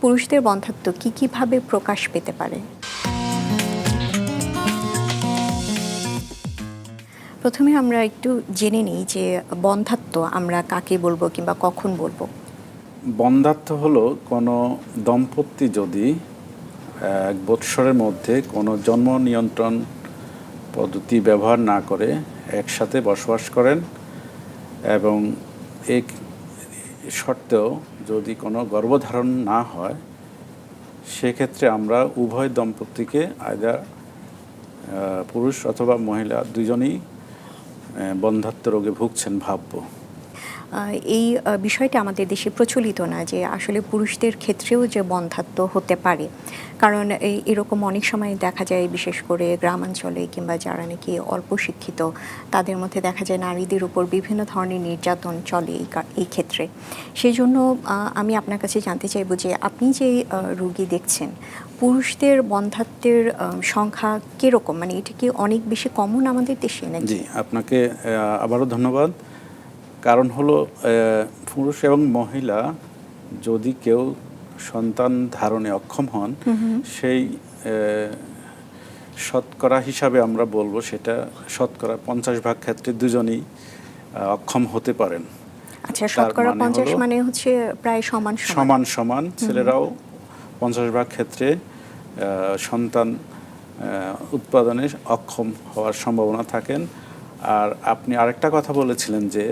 পুরুষদের বন্ধাত্ব কি কীভাবে প্রকাশ পেতে পারে? প্রথমে আমরা একটু জেনে নিই যে বন্ধাত্ব আমরা কাকে বলব কিংবা কখন বলব। বন্ধাত্ব হলো কোনো দম্পতি যদি এক বৎসরের মধ্যে কোনো জন্ম নিয়ন্ত্রণ পদ্ধতি ব্যবহার না করে একসাথে বসবাস করেন এবং এক শর্তেও যদি কোনো গর্ভধারণ না হয়, সেক্ষেত্রে আমরা উভয় দম্পতিকে আয়দা পুরুষ অথবা মহিলা দুজনেই বন্ধাত্ম রোগে ভুগছেন ভাববো। এই বিষয়টা আমাদের দেশে প্রচলিত না যে আসলে পুরুষদের ক্ষেত্রেও যে বন্ধাত্ব হতে পারে। কারণ এই, এরকম অনেক সময় দেখা যায়, বিশেষ করে গ্রামাঞ্চলে কিংবা যারা নাকি অল্প শিক্ষিত, তাদের মধ্যে দেখা যায় নারীদের উপর বিভিন্ন ধরনের নির্যাতন চলে এই ক্ষেত্রে। সেই জন্য আমি আপনার কাছে জানতে চাইব যে আপনি যে রুগী দেখছেন, পুরুষদের বন্ধাত্বের সংখ্যা কীরকম? মানে এটা কি অনেক বেশি কমন আমাদের দেশে নাকি? জি, আপনাকে আবারও ধন্যবাদ। কারণ হলো পুরুষ এবং মহিলা যদি কেউ সন্তান ধারণে অক্ষম হন সেই শতকরা হিসাবে আমরা বলব সেটা শতকরা পঞ্চাশ ভাগ ক্ষেত্রে দুজনেই অক্ষম হতে পারেন। আচ্ছা শতকরা মানে পঞ্চাশ মানে হচ্ছে প্রায় সমান সমান। সমান সমান ছেলেরাও পঞ্চাশ ভাগ ক্ষেত্রে সন্তান উৎপাদনে অক্ষম হওয়ার সম্ভাবনা থাকেন। আর আপনি আরেকটা কথা বলেছিলেন যে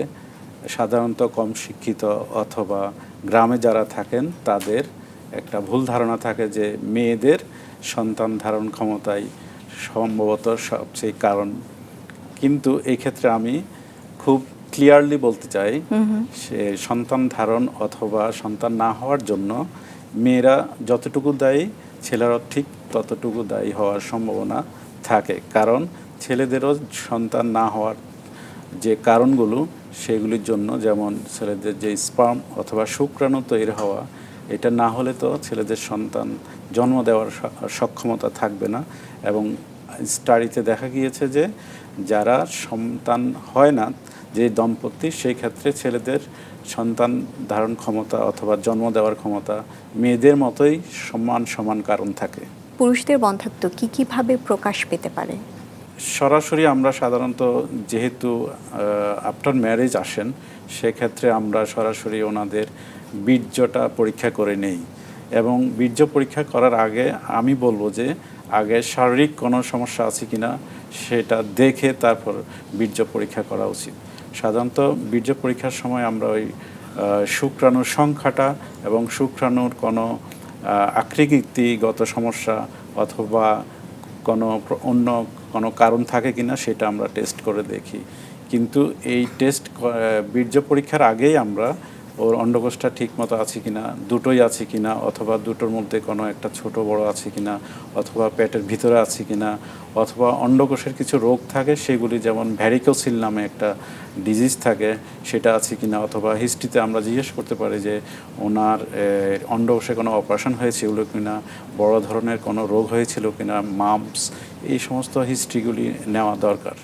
সাধারণত কম শিক্ষিত অথবা গ্রামে যারা থাকেন তাদের একটা ভুল ধারণা থাকে যে মেয়েদের সন্তান ধারণ ক্ষমতায় সম্ভবত সবচেয়ে কারণ। কিন্তু এই ক্ষেত্রে আমি খুব ক্লিয়ারলি বলতে চাই সে সন্তান ধারণ অথবা সন্তান না হওয়ার জন্য মেয়েরা যতটুকু দায়ী ছেলেরাও ঠিক ততটুকু দায়ী হওয়ার সম্ভাবনা থাকে। কারণ ছেলেদেরও সন্তান না হওয়ার যে কারণগুলো সেগুলির জন্য, যেমন ছেলেদের যে স্পার্ম অথবা শুক্রাণু তৈরি হওয়া, এটা না হলে তো ছেলেদের সন্তান জন্ম দেওয়ার সক্ষমতা থাকবে না। এবং স্টাডিতে দেখা গিয়েছে যে, যারা সন্তান হয় না, যে দম্পতি, সেই ক্ষেত্রে ছেলেদের সন্তান ধারণ ক্ষমতা অথবা জন্ম দেওয়ার ক্ষমতা মেয়েদের মতোই সমান সমান কারণ থাকে। পুরুষদের বন্ধাত্ব কি কীভাবে প্রকাশ পেতে পারে? সরাসরি আমরা সাধারণত যেহেতু আফটার ম্যারেজ আসেন, সেক্ষেত্রে আমরা সরাসরি ওনাদের বীর্যটা পরীক্ষা করে নেই। এবং বীর্য পরীক্ষা করার আগে আমি বলব যে, আগে শারীরিক কোনো সমস্যা আছে কি না সেটা দেখে তারপর বীর্য পরীক্ষা করা উচিত। সাধারণত বীর্য পরীক্ষার সময় আমরা ওই শুক্রাণুর সংখ্যাটা এবং শুক্রাণুর কোনো আকৃতিগত সমস্যা অথবা কোনো অন্য কোনো কারণ থাকে কি না সেটা আমরা টেস্ট করে দেখি। কিন্তু এই টেস্ট বীর্য পরীক্ষার আগেই আমরা ওর অন্ডকোষটা ঠিক মতো আছে কিনা, দুটোই আছে কিনা, অথবা দুটোর মধ্যে কোনো একটা ছোট বড় আছে কিনা, অথবা পেটের ভিতরে আছে কিনা, অথবা অন্ডকোষের কিছু রোগ থাকে, সেগুলি যেমন ভ্যারিকোসিল নামে একটা ডিজিজ থাকে, সেটা আছে কিনা, অথবা হিস্ট্রিতে আমরা জিজ্ঞেস করতে পারি যে ওনার অন্ডকোষে কোনো অপারেশন হয়েছিল কিনা, বড় ধরনের কোনো রোগ হয়েছিল কিনা মাম্পস এই সমস্ত হিস্ট্রিগুলি নেওয়া দরকার।